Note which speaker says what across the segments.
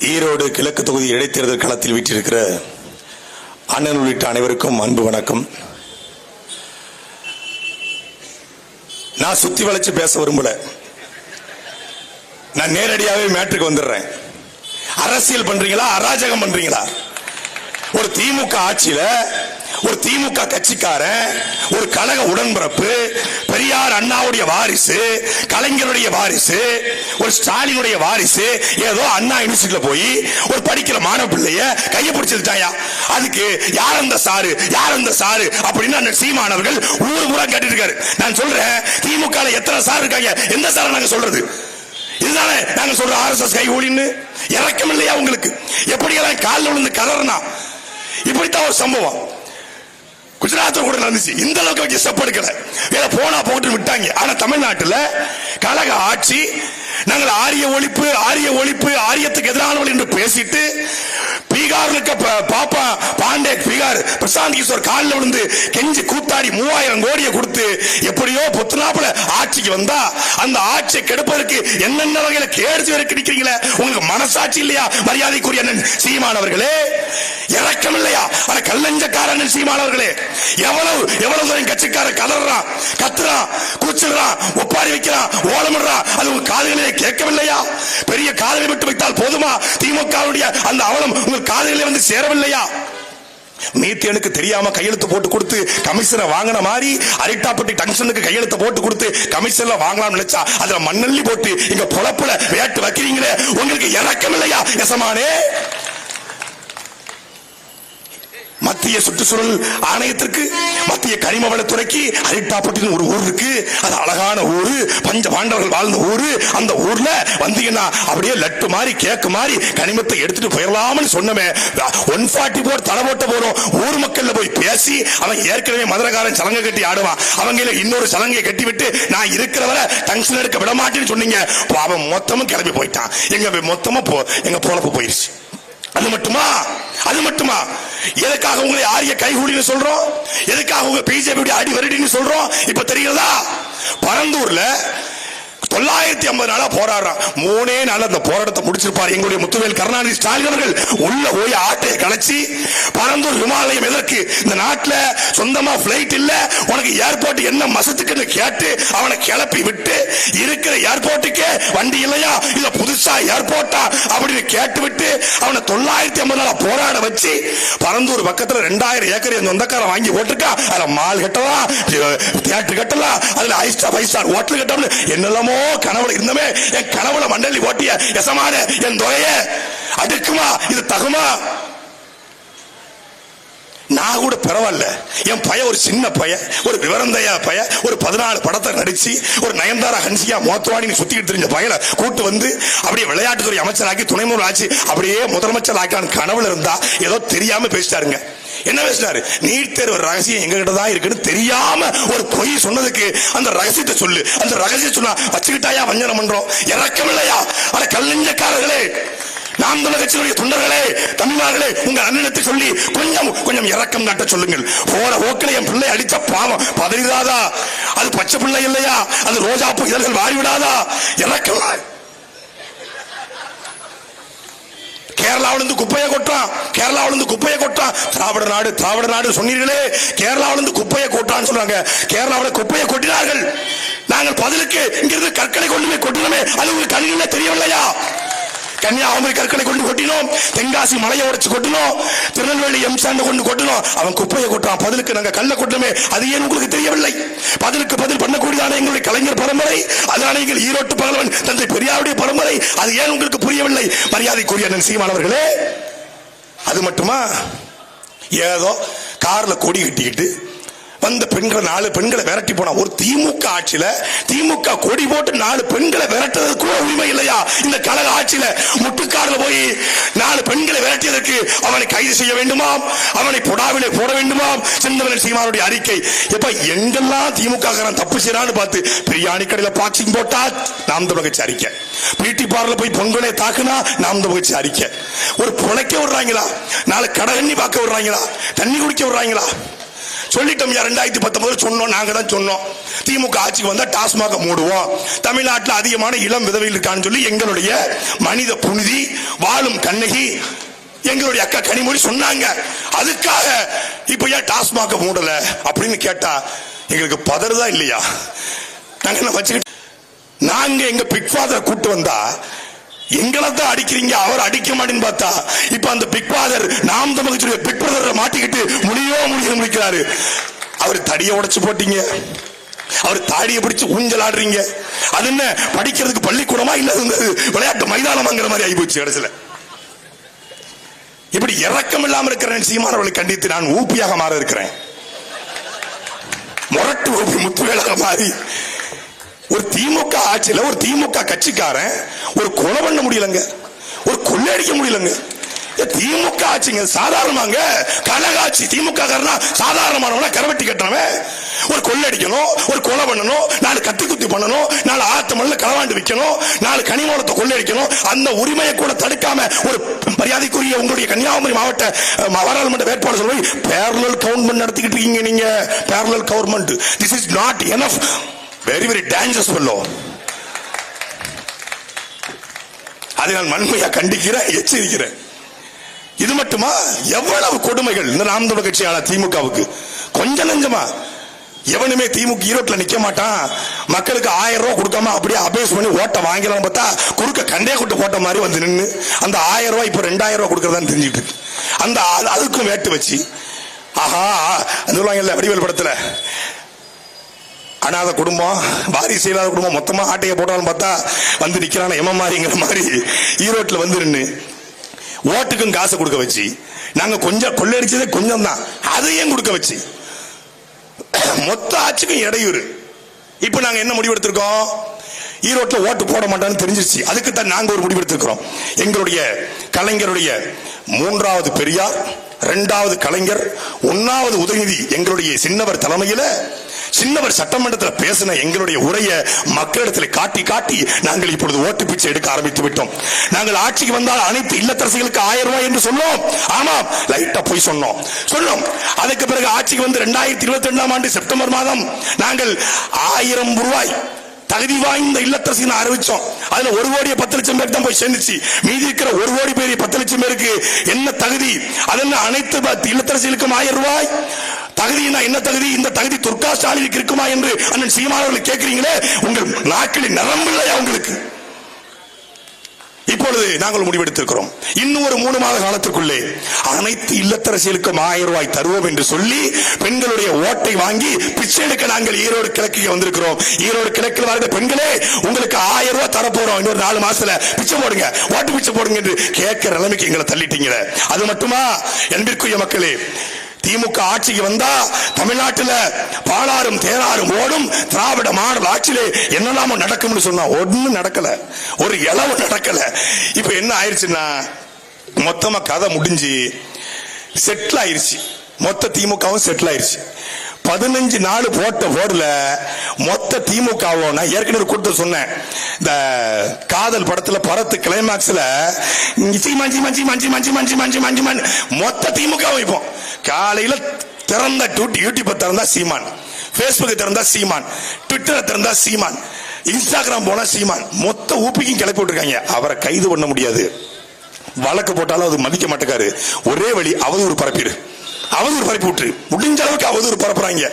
Speaker 1: ஈரோடு கிழக்கு தொகுதி இடைத்தேர்தல் களத்தில் வீற்றிருக்கிற அண்ணன் உள்ளிட்ட அனைவருக்கும் அன்பு வணக்கம். நான் சுத்தி வளைச்சு பேச விரும்பல. நான் நேரடியாவே மேட்ருக்கு வந்துடுறேன். அரசியல் பண்றீங்களா அராஜகம் பண்றீங்களா? ஒரு திமுக ஆட்சியில ஒரு திமுக கட்சிக்காரன் ஒரு கழக உடன்பிறப்பு பெரியார் அண்ணாவுடைய வாரிசு கலைஞருடைய வாரிசு ஒரு ஸ்டாலினுடைய வாரிசு ஏதோ அண்ணா யூனிவர்சிட்டியில போய் ஒரு படிக்கிற மாணவ பிள்ளைய கைய பிடிச்சிருச்சாயா அதுக்கு யார் அந்த சாரு? யார் அந்த சாரு? அப்படின்னு அந்த சீமானவர்கள் ஊர் முறை கேட்டுட்டு இருக்காரு நான் சொல்றேன் திமுக எத்தனை சார் இருக்காங்க? எந்த சார் நாங்க சொல்றது? இதுதானே நாங்க சொல்ற ஆர்எஸ்எஸ் கை ஊழின்னு இறக்கம் இல்லையா உங்களுக்கு? எப்படியெல்லாம் காலில் விழுந்து கதறனா? இப்படித்தான் ஒரு சம்பவம். குஜராத்தில் கூட நடந்துச்சு. இந்த அளவுக்கு வச்சு ஸ்டெப் எடுக்கல போனா போட்டு விட்டாங்க. ஆனா தமிழ்நாட்டில் கழக ஆட்சி நாங்கள் ஆரிய ஒழிப்பு ஆரிய ஒழிப்பு ஆரியத்துக்கு எதிரானவர்கள் என்று பேசிட்டு பீகார்ல இருக்க பாப்பா பாண்டே பீகார் பிரசாந்த் கிஷோர் காலில் விழுந்து கெஞ்சி கூத்தாடி மூவாயிரம் கோடியை கொடுத்து எப்படியோ பொத்துனாப்புல ஆட்சிக்கு வந்தா அந்த ஆட்சியை கெடுப்பதற்கு என்னென்ன வகையில கேடு வரைக்கும் நிக்கிறீங்களே? உங்களுக்கு மனசாட்சி இல்லையா? மரியாதைக்குரிய அண்ணன் சீமானவர்களே இறக்கம் இல்லையா? ஆனா கல்லஞ்சக்காரன் சீமானவர்களே எவ்வளவு எவ்வளவு தூரம் கட்சிக்கார கதறான் கத்துறான் கூச்சிடுறான் ஒப்பாரி வைக்கிறான் ஓலமிடுறான் அது உங்க காதுகளிலே கேட்கவில்லையா? பெரிய காதலை விட்டு வைத்தால் போதுமா? திமுகவுடைய அந்த அவலம் உங்கள் காதலிலே வந்து சேரவில்லையா? மீத்தேனுக்கு தெரியாம கையெழுத்து போட்டு கொடுத்து கமிஷனை வாங்கின மாதிரி அரிட்டாப்பட்டி டங்ஷனுக்கு கையெழுத்து போட்டு கொடுத்து கமிஷன்ல வாங்கலாம்னு நினைச்சா அதுல மண்ணள்ளி போட்டு இங்க பொழப்புல வேட்டு வைக்கிறீங்களே உங்களுக்கு இறக்கம் இல்லையா எசமானே? மத்திய சுற்றுச்சூழல் ஆணையத்திற்கு மத்திய கனிம வளத்துறைக்கு அரிட்டாப்பட்டின்னு ஒரு ஊர் இருக்கு. அது அழகான ஊர் பஞ்ச பாண்டவர்கள் வாழ்ந்த ஊர். அந்த ஊர்ல வந்தீங்கன்னா அப்படியே லட்டு மாதிரி கேக்கு மாதிரி கனிமத்தை எடுத்துட்டு போயிடலாம்னு சொன்னமே. ஒன் ஃபார்ட்டி போர் தலை போட்ட போறோம் ஊர் மக்கள்ல போய் பேசி அவன் ஏற்கனவே மதுரகாரன் சலங்கை கட்டி ஆடுவான். அவங்க இன்னொரு சலங்கையை கட்டி விட்டு நான் இருக்கிறவரை டங்ஷன் எடுக்க விட மாட்டேன்னு சொன்னீங்க. பாவம் மொத்தமும் கிளம்பி போயிட்டான். எங்க மொத்தமா போ எங்க பொழப்பு போயிருச்சு. அது மட்டுமா? அது மட்டுமா? எதுக்காக உங்களை ஆரிய கைகூலின்னு சொல்றோம்? எதுக்காக உங்க பிஜேபி அடி வருடின்னு சொல்றோம்? இப்ப தெரிகிறதா? பரந்தூர்ல தொள்ளாயிரத்தி ஐம்பது நாளா போராடுறான். மூணே நாள் அந்த போராட்டத்தை முடிச்சிருப்பார். எங்களுடைய முத்துவேல் கருணாநிதி ஸ்டாலின் அவர்கள். உள்ள போய் ஆட்டையை கலைச்சி பரந்தூர் விமானயம் எதற்கு? இந்த நாட்டில் சொந்தமா பிளைட் இல்ல. உனக்கு ஏர்போர்ட் என்ன மசத்துக்குன்னு கேட்டு அவனை கிளப்பி விட்டு இருக்கிற ஏர்போர்ட்டுக்கே வண்டி இல்லையா? இல்ல புதுசா ஏர்போர்ட்டா அப்படின்னு கேட்டு விட்டு அவனை தொள்ளாயிரத்தி ஐம்பது நாளா போராட வச்சு பரந்தூர் பக்கத்துல ரெண்டாயிரம் ஏக்கர் என் சொந்தக்காரன் வாங்கி போட்டிருக்கா? அதுல மால் கட்டலாம் தியேட்டர் கட்டலாம் அதுல ஐஸ்டா ஃபைவ் ஸ்டார் ஹோட்டல் கட்டலாம் என்னெல்லாமோ கனவுல இருந்தமே என் கனவுல மண்டலி ஓட்டிய எசமான என் துறைய அடுக்குமா இது தகுமா? நான் கூட பரவாயில்ல. என் பையன் ஒரு சின்ன பையன் ஒரு விவரந்தையா பையன் ஒரு பதினாலு படத்தை நடிச்சு ஒரு நயன்தாரா ஹன்சியா மோத்தவாணி சுத்திக்கிட்டு தெரிஞ்ச பையனை கூட்டு வந்து அப்படியே விளையாட்டுத்துறை அமைச்சராக்கி துணை முதல் ஆச்சு அப்படியே முதலமைச்சர் ஆக்கான கனவுல இருந்தா ஏதோ தெரியாம பேசிட்டாருங்க. என்ன பேசினாரு? நீட் தேர்வு ரகசியம் எங்க கிட்ட தான் இருக்குன்னு தெரியாம ஒரு பொய் சொன்னதுக்கு அந்த ரகசியத்தை சொல்லு. அந்த ரகசியம் சொன்னா வச்சுக்கிட்டாயா வஞ்சனம் பண்றோம்? இறக்கம் இல்லையா அட கல்லஞ்சக்காரர்களே நாம் தமிழ் கட்சியினுடைய தொண்டர்களே தமிழர்களே உங்க அண்ணனத்தை சொல்லி கொஞ்சம் கொஞ்சம் இறக்கம் காட்ட சொல்லுங்கள். போற ஓக்கில என் பிள்ளை அடிச்ச பாவம். பதறிதாதா அது பச்சை பிள்ளை இல்லையா? அது ரோஜாப்பூ இதழ்கள் வாரி விடாதா கேரளாவிலிருந்து குப்பையை கொட்டான் கேரளாவிலிருந்து குப்பையை கொட்டான் திராவிட நாடு திராவிட நாடு சொன்னீர்களே. கேரளாவிலிருந்து குப்பையை கொட்டான்னு சொல்றாங்க கேரளாவில் குப்பையை கொட்டினார்கள். நாங்கள் பதிலுக்கு இங்கிருந்து கற்களை கொண்டு போய் கொட்டினோமே. அது உங்களுக்கு கண்ணிலே தெரியவில்லையா? கன்னியாகுமரி கற்களை கொண்டு கொட்டினோம். தென்காசி மலையை உடைச்சு கொட்டினோம். திருநெல்வேலி எம்சாண்ட கொண்டு கொட்டினோம். அவன் குப்பையை கொட்டான். பதிலுக்கு நாங்க கல்ல கொட்டணுமே அது ஏன் உங்களுக்கு தெரியவில்லை? பதிலுக்கு பதில் பண்ணக்கூடியதான எங்களுடைய கலைஞர் பரம்பரை? அதனால எங்கள் ஈரோட்டு பகலவன் தந்தை பெரியாருடைய பரம்பரை? அது ஏன் உங்களுக்கு புரியவில்லை? மரியாதைக்குரிய நன் சீமானவர்களே அது மட்டுமா? ஏதோ கார்ல கொடி கட்டிக்கிட்டு வந்த பெண்களை நாலு பெண்களை விரட்டி போனா ஒரு திமுக ஆட்சியில திமுக கொடி போட்டு நாலு பெண்களை விரட்டுறது கூட உரிமை இல்லையா? இந்த கழக ஆட்சியில முட்டுக்காடுல போய் நாலு பெண்களை விரட்டியதற்கு அவனை கைது செய்ய வேண்டுமாம் அவனை புடாவிலே போட வேண்டுமாம் செந்தவன் சீமானுடைய அறிக்கை. எப்ப எங்கெல்லாம் திமுக தப்பு செய்யறான்னு பார்த்து பிரியாணி கடையில பாக்ஸிங் போட்டா நாம் தமிழக அறிக்கை பியூட்டி பார்லர் போய் பொங்கலை தாக்குனா நாம் தமிழ் அறிக்கை ஒரு புழைக்க விடுறாங்களா? நாளை கடகண்ணி பார்க்க விடுறாங்களா? தண்ணி குடிக்க விடுறாங்களா? சொல்லிட்டோம் ரெண்டாயிரத்தி பத்தொன்பதுல சொன்னோம் நாங்க தான் சொன்னோம். திமுக ஆட்சிக்கு வந்தா டாஸ்மாக மூடுவோம். தமிழ்நாட்டில் அதிகமான இளம் விதவையில் இருக்கான்னு சொல்லி எங்களுடைய மனித புனிதி வாழும் கண்ணகி எங்களுடைய அக்கா கனிமொழி சொன்னாங்க. அதுக்காக இப்போ ஏன் டாஸ்மாக மூடல அப்படின்னு கேட்டா எங்களுக்கு பதறுதா இல்லையா? நாங்க என்ன வச்சுக்கிட்டு நாங்க எங்க பிக் ஃபாதர் கூட்டு வந்தா எங்களை தான் அடிக்கிறீங்க அவர் அடிக்க மாட்டேன்னு பார்த்தா இப்ப அந்த பிக் ஃபாதர் நாம் தமிழ்ச்சியுடைய பிக் பிரதர் மாட்டிக்கிட்டு முடியோ முடிய முடிக்கிறாரு அவர் தடிய உடைச்சு போட்டீங்க. அவர் தாடியை பிடிச்சு ஊஞ்சல் ஆடுறீங்க அது என்ன படிக்கிறதுக்கு பள்ளிக்கூடமா இல்ல விளையாட்டு மைதானமாங்கிற மாதிரி ஆகி போச்சு கடைசியில. இப்படி இறக்கம் இல்லாம இருக்கிற சீமானவர்களை கண்டித்து நான் ஊப்பியாக மாற இருக்கிறேன். முரட்டு ஊப்பி முத்துவேலாக மாறி ஒரு திமுக ஆட்சியில் ஒரு திமுக கட்சிக்காரன் ஒரு கொலை பண்ண முடியலங்க. ஒரு கொள்ளையடிக்க முடியலங்க. திமுக ஆட்சிங்க சாதாரணமாங்க. கனகாட்சி திமுக காரனா சாதாரணமானவனா கரவட்டி கட்டுறவன். ஒரு கொள்ளடிக்கணும் ஒரு கொலை பண்ணணும் நாலு கத்தி குத்தி பண்ணணும் நாலு ஆத்து மண்ணில் களவாண்டு விற்கணும் நாலு கனிமூலத்தை கொள்ளடிக்கணும் அந்த உரிமையை கூட தடுக்காம ஒரு மரியாதைக்குரிய உங்களுடைய கன்னியாகுமரி மாவட்ட அஹ், பாராளுமன்ற வேட்பாளர் சொல்லி பேரலல் கவர்மெண்ட் நடத்திக்கிட்டு இருக்கீங்க நீங்க. Parallel government this is not enough very very dangerous fellow அதை நான் வன்மையா கண்டிக்கிறேன் எச்சரிக்கிறேன் இது மட்டுமா? எவ்வளவு கொடுமைகள். இந்த நாம் தமிழ் கட்சியாளர் திமுகவுக்கு? கொஞ்சம் நஞ்சமா. எவனுமே திமுக ஈரோட்டில் நிக்க மாட்டான். மக்களுக்கு ஆயிரம் ரூபாய் கொடுக்காம அப்படியே அபேஸ் பண்ணி ஓட்ட வாங்கலாம் பார்த்தா குறுக்க கண்டே கொட்டு போட்ட மாதிரி வந்து நின்று அந்த ஆயிரம் ரூபாய் இப்போ ரெண்டாயிரம் ரூபாய் கொடுக்கறதான்னு தெரிஞ்சுட்டு இருக்கு. அந்த அதுக்கும் வேட்டு வச்சு ஆஹா அந்த சொல்லுவாங்கல்ல வடிவேல் படத்துல அனாத குடும்பம் வாரிசு இல்லாத குடும்பம் மொத்தமா ஆட்டையை போட்டாலும் பார்த்தா வந்து நிக்கிறான எம மாதிரிங்கிற மாதிரி. ஈரோட்டில் வந்து நின்று ஓட்டுக்கும் காசு கொடுக்க வச்சு நாங்க கொஞ்சம் கொள்ளடிச்சதே கொஞ்சம் தான் அதையும் கொடுக்க வச்சு. மொத்த ஆட்சிக்கும் இடையூறு. இப்ப நாங்க என்ன முடிவெடுத்திருக்கோம்? ஈரோட்டில் ஓட்டு போட மாட்டான்னு தெரிஞ்சிருச்சு. அதுக்கு தான் நாங்க ஒரு முடிவெடுத்திருக்கிறோம். எங்களுடைய கலைஞருடைய மூன்றாவது பெரியார் இரண்டாவது கலைஞர் ஒன்னாவது உதயநிதி எங்களுடைய சின்னவர் தலைமையில் சின்னவர் சட்டமன்றத்தில் பேசின எங்களுடைய உரைய மக்களிடத்தில் காட்டி காட்டி நாங்கள் இப்பொழுது ஓட்டு பிச்சை எடுக்க ஆரம்பித்து விட்டோம். நாங்கள் ஆட்சிக்கு வந்தால் அனைத்து இல்லத்தரசிகளுக்கு ஆயிரம் ரூபாய் என்று சொன்னோம். ஆமாம் லைட்டா போய் சொன்னோம். சொன்னோம். அதுக்கு பிறகு ஆட்சிக்கு வந்து இரண்டாயிரத்தி இருபத்தி ரெண்டாம் ஆண்டு செப்டம்பர் மாதம் நாங்கள் ஆயிரம் ரூபாய் தகுதி வாய்ந்த நான் அறிவிச்சோம். அதுல ஒரு கோடியே பத்து லட்சம் பேருக்கு தான் போய் சேர்ந்துச்சு. மீதி இருக்கிற ஒரு கோடி பேர் பத்து லட்சம் பேருக்கு என்ன தகுதி? அதென்ன அனைத்து இல்லத்தரசிகளுக்கும் ஆயிரம் ரூபாய்? தகுதினா என்ன தகுதி? இந்த தகுதி துர்கா ஸ்டாலினுக்கு இருக்குமா என்று அண்ணன் சீமானவர்கள் கேட்கிறீங்களே உங்கள் நாக்கில் நிரம்பில்லையா உங்களுக்கு? இப்பொழுது நாங்கள் முடிவெடுத்திருக்கிறோம். இன்னும் ஒரு மூணு மாத காலத்திற்குள்ளே அனைத்து இல்லத்தரசியலுக்கும் ஆயிரம் ரூபாய் தருவோம் என்று சொல்லி பெண்களுடைய ஓட்டை வாங்கி பிச்சை எடுக்க நாங்கள் ஈரோடு கிழக்கு வந்திருக்கிறோம். ஈரோடு கிழக்கில் வாழ்ந்த பெண்களே உங்களுக்கு ஆயிரம் ரூபாய் தரப்போறோம் இன்னொரு நாலு மாசத்துல பிச்சை போடுங்க ஓட்டு பிச்சை போடுங்க என்று கேட்கிற நிலைமைக்கு எங்களை தள்ளிட்டீங்க அது மட்டுமா? என்பிற்குரிய மக்களே திமுக ஆட்சிக்கு வந்தா தமிழ்நாட்டில் பாலாறும் தேராறும் ஓடும். திராவிட மாடல் ஆட்சியிலே என்னெல்லாம நடக்கும்னு சொன்னா ஒன்றும் நடக்கல. ஒரு இளவு நடக்கல. இப்ப என்ன ஆயிடுச்சுன்னா மொத்தமா கதை முடிஞ்சு செட்டில் ஆயிருச்சு. மொத்த திமுகவும் செட்டில் ஆயிருச்சு. பதினஞ்சு நாள் போட்ட போர்டில் மொத்த திமுகவும் நான் ஏற்கனவே கொடுத்து சொன்னேன். இந்த காதல் படத்தில் பரத்து கிளைமேக்ஸில் மொத்த திமுகவும் இப்போ. காலையில திறந்த டூட்டி யூடியூப் திறந்தா சீமான் பேஸ்புக் திறந்தா சீமான் ட்விட்டர் திறந்தா சீமான் இன்ஸ்டாகிராம் போனா சீமான் மொத்த ஊப்பிக்கும் கிளப்பி விட்டுருக்காங்க. அவரை கைது பண்ண முடியாது. வழக்கு போட்டாலும் அது மதிக்க மாட்டேக்காரு. ஒரே வழி அவதூறு பரப்பிடு. அவதூறு பரப்பி விட்டுரு. முடிஞ்ச அளவுக்கு அவதூறு பரப்புறாங்க.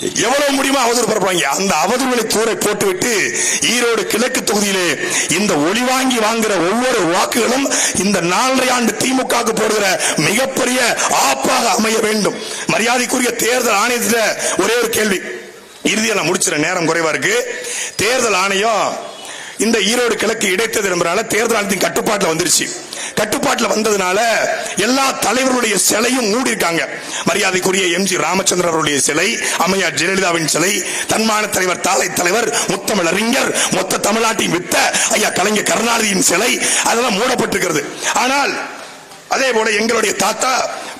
Speaker 1: எவ்வளவு முடியுமோ அவதூறு பரப்புறாங்க அந்த அவதூறுகளை தூரை போட்டுவிட்டு ஈரோடு கிழக்கு தொகுதியிலே இந்த ஒளி வாங்கி வாங்குற ஒவ்வொரு வாக்குகளும் இந்த நாலரை ஆண்டு திமுக போடுகிற மிகப்பெரிய ஆப்பாக அமைய வேண்டும். மரியாதைக்குரிய தேர்தல் ஆணையத்துல ஒரே ஒரு கேள்வி. இறுதியா நான் முடிச்சிட நேரம் குறைவா இருக்கு. தேர்தல் ஆணையம் இந்த ஈரோடு கிழக்கு இடைத்தேர்தல் என்பதனால தேர்தல் ஆணையத்தின் கட்டுப்பாட்டில் வந்துருச்சு. கட்டுப்பாட்டில் வந்ததுனால எல்லா தலைவர்களுடைய சிலையும் மூடி இருக்காங்க மரியாதைக்குரிய எம் ஜி ராமச்சந்திரன் அவருடைய சிலை அம்மையார் ஜெயலலிதாவின் சிலை தன்மான தலைவர் தாலை தலைவர் முத்தமிழ் அறிஞர் மொத்த தமிழ்நாட்டின் வித்த ஐயா கலைஞர் கருணாநிதியின் சிலை அதெல்லாம் மூடப்பட்டிருக்கிறது. ஆனால் அதே போல எங்களுடைய தாத்தா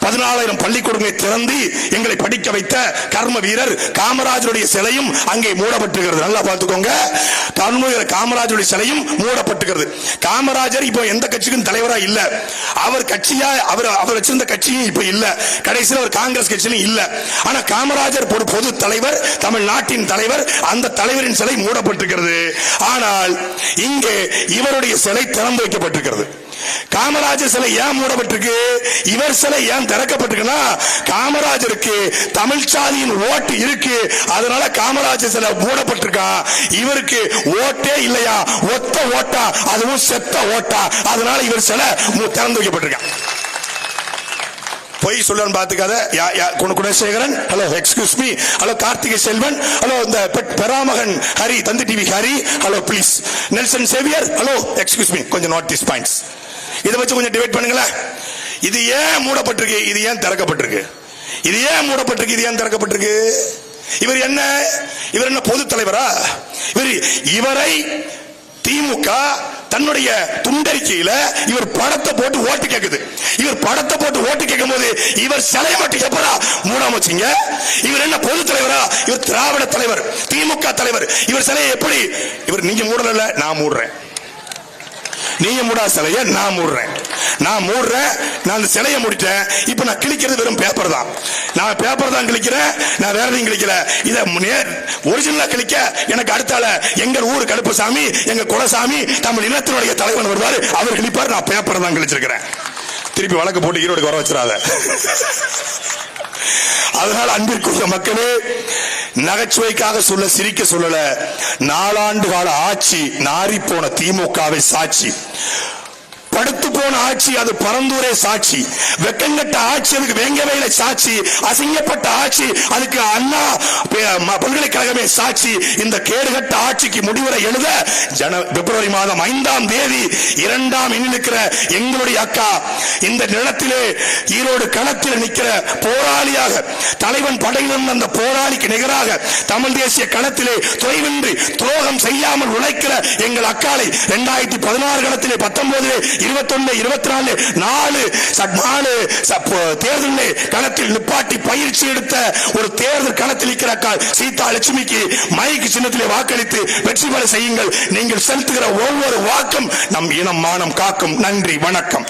Speaker 1: பதினாலாயிரம் பள்ளிக்கூடங்களை திறந்து எங்களை படிக்க வைத்த கர்ம வீரர் காமராஜருடைய சிலையும் அங்கே மூடப்பட்டிருக்கிறது. நல்லா பார்த்துக்கோங்க. கர்மவீரர் காமராஜருடைய சிலையும் மூடப்பட்டுகிறது காமராஜர் இப்போ எந்த கட்சிக்கும் தலைவரா இல்ல. அவர் கட்சியா அவர் அவர் வச்சிருந்த கட்சியும் இப்ப இல்ல. கடைசியில் அவர் காங்கிரஸ் கட்சியிலும் இல்ல. ஆனா காமராஜர் ஒரு பொது தலைவர் தமிழ்நாட்டின் தலைவர் அந்த தலைவரின் சிலை மூடப்பட்டிருக்கிறது. ஆனால் இங்கே இவருடைய சிலை திறந்து வைக்கப்பட்டிருக்கிறது. காமராஜர் சிலை ஏன் மூடப்பட்டிருக்கு? இவர் சிலை ஏன் திறக்கப்பட்டிருக்குன்னா காமராஜருக்கு தமிழ் சாதியின் ஓட்டு இருக்கு. அதனால காமராஜர் சிலை மூடப்பட்டிருக்கா? இவருக்கு ஓட்டே இல்லையா? ஒத்த ஓட்டா? அதுவும் செத்த ஓட்டா? அதனால இவர் சிலை திறந்து வைக்கப்பட்டிருக்கா. பொய் சொல்லணும் பாத்துக்காத யா- Gunasekaran. Hello excuse me hello Karthigai Selvan. Hello இந்த பெட்- பெராமகன் Hari Thanthi TV Hari. Hello please Nelson Xavier. Hello excuse me கொஞ்சம் நோட் திஸ் பாயிண்ட்ஸ் இதை வச்சு கொஞ்சம் டிவைட் பண்ணுங்களேன். இது ஏன் மூடப்பட்டிருக்கு? இது ஏன் திறக்கப்பட்டிருக்கு? இது ஏன் மூடப்பட்டிருக்கு? இது ஏன் திறக்கப்பட்டிருக்கு? இவர் என்ன? இவர் என்ன பொது தலைவரா? இவர் இவரை திமுக தன்னுடைய துண்டறிக்கையில இவர் படத்தை போட்டு ஓட்டு கேக்குது. இவர் படத்தை போட்டு ஓட்டு கேட்கும் போது இவர் சிலை மட்டும் எப்படா மூடாம வச்சீங்க? இவர் என்ன பொது தலைவரா? இவர் திராவிட தலைவர் திமுக தலைவர். இவர் சிலையை எப்படி? இவர் நீங்க மூடல நான் மூடுறேன். நீங்க மூடா சிலைய நான் மூடுறேன். நான் மூடுறேன் நான் அந்த சிலையை முடிட்டேன். இப்போ நான் கிழிக்கிறது வெறும் பேப்பர் தான். நான் பேப்பர் தான் கிழிக்கிறேன் நான் வேற எதையும் கிழிக்கல. இதை நேர் ஒரிஜினலா கிழிக்க எனக்கு அடுத்தால எங்கள் ஊர் கடுப்புசாமி எங்க குலசாமி தமிழ் இனத்தினுடைய தலைவன் வருவார். அவர் கிழிப்பார் நான் பேப்பர் தான் கிழிச்சிருக்கிறேன். திருப்பி வழக்கு போட்டு ஈரோடுக்கு வர வச்சிடாத. அதனால அன்பிற்குரிய மக்களே நகைச்சுவைக்காக சொல்ல சிரிக்க சொல்லல. நாலாண்டு கால ஆட்சி நாரி போன திமுகவை சாட்சி. படுத்து போன ஆட்சி அது பரந்தூரே சாட்சி. வெக்கங்கட்ட ஆட்சி அதுக்கு வேங்கவேல சாட்சி. அசிங்கப்பட்ட ஆட்சி அதுக்கு அண்ணா பல்கலைக்கழகமே சாட்சி. இந்த கேடுகட்ட ஆட்சிக்கு முடிவுரை எழுத ஜன பிப்ரவரி மாதம் ஐந்தாம் தேதி இரண்டாம் எண்ணி எங்களுடைய அக்கா இந்த நிலத்திலே ஈரோடு களத்தில் நிற்கிற போராளியாக தலைவன் படையில் அந்த போராளிக்கு நிகராக தமிழ் தேசிய களத்திலே தொய்வின்றி துரோகம் செய்யாமல் உழைக்கிற எங்கள் அக்காலை இரண்டாயிரத்தி பதினாறு களத்திலே பத்தொன்பதிலே இருபத்தொன்னு இருபத்தி நாலு நாலு நாலு ச- களத்தில் நிப்பாட்டி பயிற்சி எடுத்த ஒரு தேர்தல் களத்தில் இருக்கிற சீதா லட்சுமிக்கு மைக்கு சின்னத்திலே வாக்களித்து வெற்றி பெற செய்யுங்கள். நீங்கள் செலுத்துகிற ஒவ்வொரு வாக்கும் நம் இனம் மானம் காக்கும். நன்றி வணக்கம்.